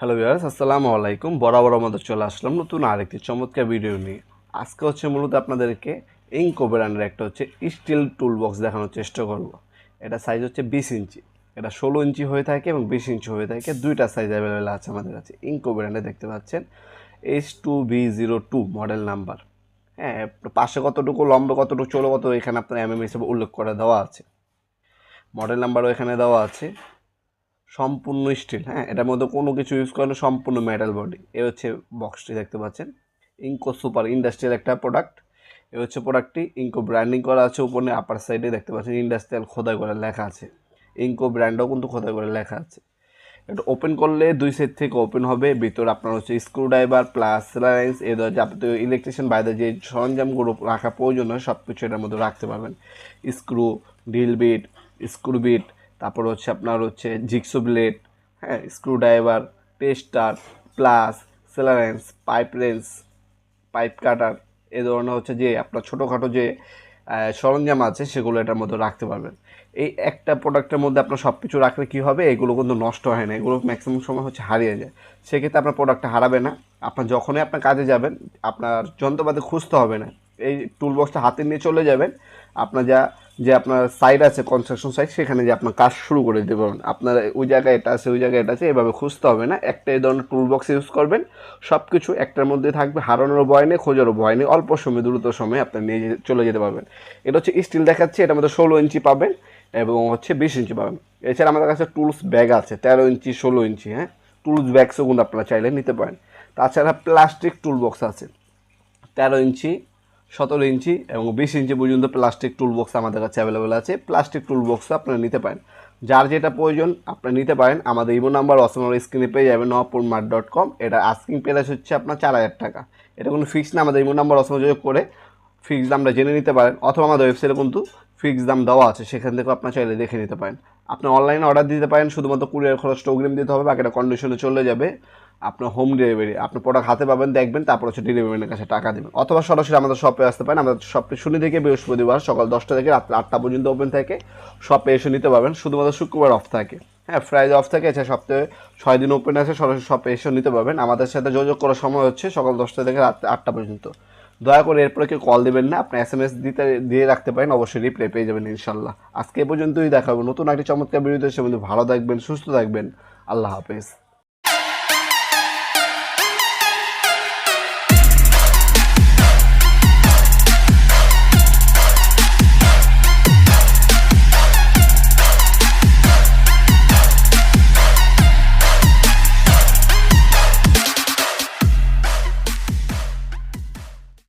Hello viewers আসসালামু আলাইকুম। বরাবর আমাদের চলে আসলাম নতুন আরেকটি চমৎকার ভিডিও নিয়ে। আজকে হচ্ছে মূলত আপনাদেরকে ইঙ্কো ব্র্যান্ডের একটা হচ্ছে স্টিল টুল বক্স দেখানোর চেষ্টা করব। এটা সাইজ হচ্ছে বিশ ইঞ্চি। এটা ষোলো ইঞ্চি হয়ে থাকে এবং বিশ ইঞ্চি হয়ে থাকে। দুইটা সাইজ অ্যাভেলেবেল আছে আমাদের কাছে। ইঙ্কো ব্র্যান্ডে দেখতে পাচ্ছেন। H two B zero two model number হ্যাঁ পাশে কতটুকু, লম্বা কতটুকু চলো কত এখানে আপনার এম এম হিসেবে উল্লেখ করে দেওয়া আছে। মডেল নাম্বারও এখানে দেওয়া আছে। সম্পূর্ণ স্টিল হ্যাঁ? এটার মধ্যে কোনো কিছু ইউজ করেন সম্পূর্ণ মেটাল বডি এ হচ্ছে বক্সটি দেখতে পাচ্ছেন। ইঙ্কো সুপার ইন্ডাস্ট্রিয়াল একটা প্রোডাক্ট এ হচ্ছে প্রোডাক্টটি ইঙ্কো ব্র্যান্ডিং করা আছে উপরে আপার সাইডে দেখতে পাচ্ছেন ইন্ডাস্ট্রিয়াল খোদাই করে লেখা আছে। ইঙ্কো ব্র্যান্ডও কিন্তু খোদাই করে লেখা আছে। এটা ওপেন করলে দুই সাইড থেকে ওপেন হবে, ভিতর আপনার হচ্ছে স্ক্রু ড্রাইভার প্লাস লাইন্স এ ধর যাবতীয় ইলেকট্রিশিয়ান বাইরে যে সরঞ্জামগুলো রাখা প্রয়োজন হয় সব কিছু এটার মধ্যে রাখতে পারবেন। Screw drill bit screw bit তারপর হচ্ছে আপনার হচ্ছে জিক্সো ব্লেড হ্যাঁ স্ক্রু ড্রাইভার টেস্টার প্লাস সেলারেন্স পাইপ রেন্স পাইপ কাটার এ ধরনের হচ্ছে যে আপনার ছোটোখাটো যে সরঞ্জাম আছে সেগুলো এটার মধ্যে রাখতে পারবেন। এই একটা প্রোডাক্টের মধ্যে আপনার সব কিছু রাখলে কী হবে? এগুলো কিন্তু নষ্ট হয় না। এগুলো ম্যাক্সিমাম সময় হচ্ছে হারিয়ে যায়। সেক্ষেত্রে আপনার প্রোডাক্টটা হারাবে না। আপনার যখনই আপনার কাজে যাবেন, আপনার যন্ত্রপাতি খুঁজতে হবে না। এই টুল বক্সটা হাতে নিয়ে চলে যাবেন। আপনার যা যে আপনার সাইড আছে কনস্ট্রাকশন সাইড সেখানে যে আপনার কাজ শুরু করে দিতে পারবেন। আপনার ওই জায়গায় এটা আছে, ওই জায়গায় এটা আছে, এভাবে খুঁজতে হবে না। একটা এই ধরনের টুল বক্স ইউজ করবেন সব কিছু একটার মধ্যে থাকবে হারানোর ভয় নেই, খোঁজারও ভয় নেই, অল্প সময়, দ্রুত সময়ে আপনি নিয়ে চলে যেতে পারবেন। এটা হচ্ছে স্টিল দেখাচ্ছে, এটার মধ্যে ষোলো ইঞ্চি পাবেন এবং হচ্ছে বিশ ইঞ্চি পাবেন। এছাড়া আমাদের কাছে টুলস ব্যাগ আছে, তেরো ইঞ্চি, ষোলো ইঞ্চি হ্যাঁ? টুলস ব্যাগসও কিন্তু আপনারা চাইলে নিতে পারেন। তাছাড়া প্লাস্টিক টুল বক্স আছে, তেরো ইঞ্চি সতেরো ইঞ্চি এবং বিশ ইঞ্চি পর্যন্ত প্লাস্টিক টুল বক্স আমাদের কাছে অ্যাভেলেবেল আছে। প্লাস্টিক টুল বক্সও আপনারা নিতে পারেন। যার যেটা প্রয়োজন, আপনারা নিতে পারেন। আমাদের ইমো নাম্বার অসমার স্ক্রিনে পেয়ে যাবেন নপুর মার্ট ডট কম এটা আস্কিং প্রাইস হচ্ছে আপনার চার হাজার টাকা। এটা কোনো ফিক্স না, আমাদের ইমো নাম্বার অসমা যোগ করে ফিক্স দামটা জেনে নিতে পারেন। অথবা আমাদের ওয়েবসাইটে কিন্তু ফিক্স দাম দেওয়া আছে, সেখান থেকেও আপনার চাইলে দেখে নিতে পারেন। আপনি অনলাইনে অর্ডার দিতে পারেন, শুধুমাত্র কুরিয়ার খরচটা অগ্রিম দিতে হবে, বাকিটা কন্ডিশনে চলে যাবে। আপনার হোম ডেলিভারি আপনার প্রোডাক্ট হাতে পাবেন, দেখবেন, তারপর হচ্ছে ডেলিভারির কাছে টাকা দেবেন। অথবা সরাসরি আমাদের শপে আসতে পারেন, আমাদের শপে শনি থেকে বৃহস্পতিবার সকাল দশটা থেকে রাত্রে আটটা পর্যন্ত ওপেন থাকে। শপে এসে নিতে পারবেন, শুধুমাত্র শুক্রবার অফ থাকে। হ্যাঁ ফ্রাইডে অফ থাকে, এছাড়া সপ্তাহে ছয় দিন ওপেন আছে, সরাসরি শপে এসে নিতে পারবেন। আমাদের সাথে যোগাযোগ করার সময় হচ্ছে সকাল দশটা থেকে রাত্রে আটটা পর্যন্ত। দয়া করে এরপরে কেউ কল দেবেন না, আপনি এস এম এস দিতে, দিয়ে রাখতে পারেন, অবশ্যই রিপ্লাই পেয়ে যাবেন ইনশাল্লাহ আজকে এ পর্যন্তই দেখাবো নতুন একটি চমৎকার বিরোধী সে ভালো থাকবেন, সুস্থ থাকবেন। আল্লাহ হাফেজ।